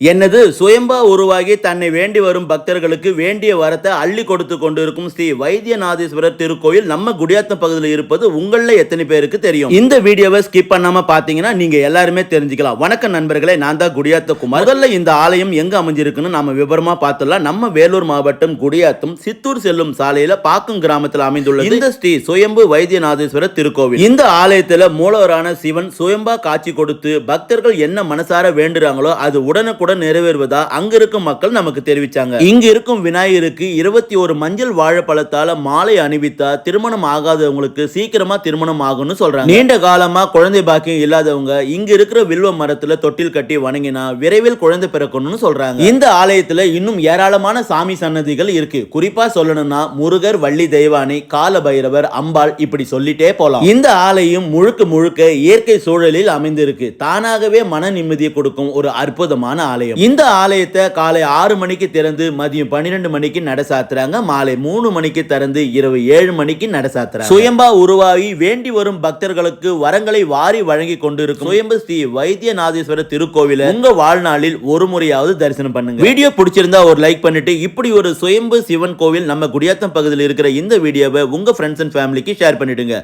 என்னது? சுயம்பா உருவாகி தன்னை வேண்டி வரும் பக்தர்களுக்கு வேண்டிய வரத்தை அள்ளி கொடுத்து கொண்டிருக்கும் ஸ்ரீ வைத்தியநாதீஸ்வரர் திருக்கோயில் நம்ம குடியாத்தம் பகுதியில் இருப்பது உங்களில் எத்தனை பேருக்கு தெரியும்? இந்த வீடியோவை ஸ்கிப் பண்ணாம பாத்தீங்கன்னா நீங்க எல்லாருமே தெரிஞ்சுக்கலாம். வணக்கம் நண்பர்களே நான் தான் குடியாத்த குமார் முதல்ல இந்த ஆலயம் எங்க அமைஞ்சிருக்குன்னு நம்ம விவரமா பார்த்துடலாம். நம்ம வேலூர் மாவட்டம் குடியாத்தம் சித்தூர் செல்லும் சாலையில பாக்கும் கிராமத்தில் அமைந்துள்ள இந்த ஸ்ரீ சுயம்பு வைத்தியநாதீஸ்வரர் திருக்கோவில். இந்த ஆலயத்துல மூலவரான சிவன் சுயம்பா காட்சி கொடுத்து பக்தர்கள் என்ன மனசார வேண்டுறாங்களோ அது உடனுக்குடன் நிறைவேறுவதா? அங்க இருக்கும் மக்கள் நமக்கு தெரிவிச்சாங்க. இங்க இருக்கும் விநாயகருக்கு இருபத்தி ஒரு மஞ்சள் வாழைப்பழத்தால மாலை அணிவித்தா திருமணம் ஆகாதவங்களுக்கு சீக்கிரமா திருமணம் ஆகும்னு சொல்றாங்க. நீண்ட காலமா குழந்தை பாக்கியம் இல்லாதவங்க இங்க இருக்கிற வில்வ மரத்துல தொட்டில் கட்டி வணங்கினா விரைவில் குழந்தை பிறக்கணும்னு சொல்றாங்க. இந்த ஆலயத்துல இன்னும் ஏராளமான சாமி சன்னதிகள் இருக்கு. குறிப்பா சொல்லணும்னா முருகர் வள்ளி தெய்வானை கால பைரவர் அம்பாள் இப்படி சொல்லிட்டே போலாம். இந்த ஆலயம் முழுக்க முழுக்க இயற்கை சூழலில் அமைந்திருக்கு. தானாகவே மன நிம்மதியை கொடுக்கும் ஒரு அற்புதமான ஆலயம் இந்த ஆலயத்தை காலை ஆறு மணிக்கு திறந்து மதியம் பன்னிரெண்டு மணிக்கு நட சாத்துறாங்க. மாலை மூணு மணிக்கு திறந்து இரவு ஏழு மணிக்கு நட சாத்துறாங்க. சுயம்பா உருவாகி வேண்டி வரும் பக்தர்களுக்கு வரங்களை வாரி வழங்கி கொண்டிருக்கும் சுயம்பு ஸ்ரீ வைத்தியநாதீஸ்வரர் திருக்கோவில உங்க வாழ்நாளில் ஒரு முறையாவது தரிசனம் பண்ணுங்க. வீடியோ பிடிச்சிருந்தா ஒரு லைக் பண்ணிட்டு இப்படி ஒரு சுயம்பு சிவன் கோவில் நம்ம குடியாத்தம் பகுதியில் இருக்கிற இந்த வீடியோவை உங்க ஃப்ரெண்ட்ஸ் அண்ட் ஃபேமிலிக்கு ஷேர் பண்ணிடுங்க.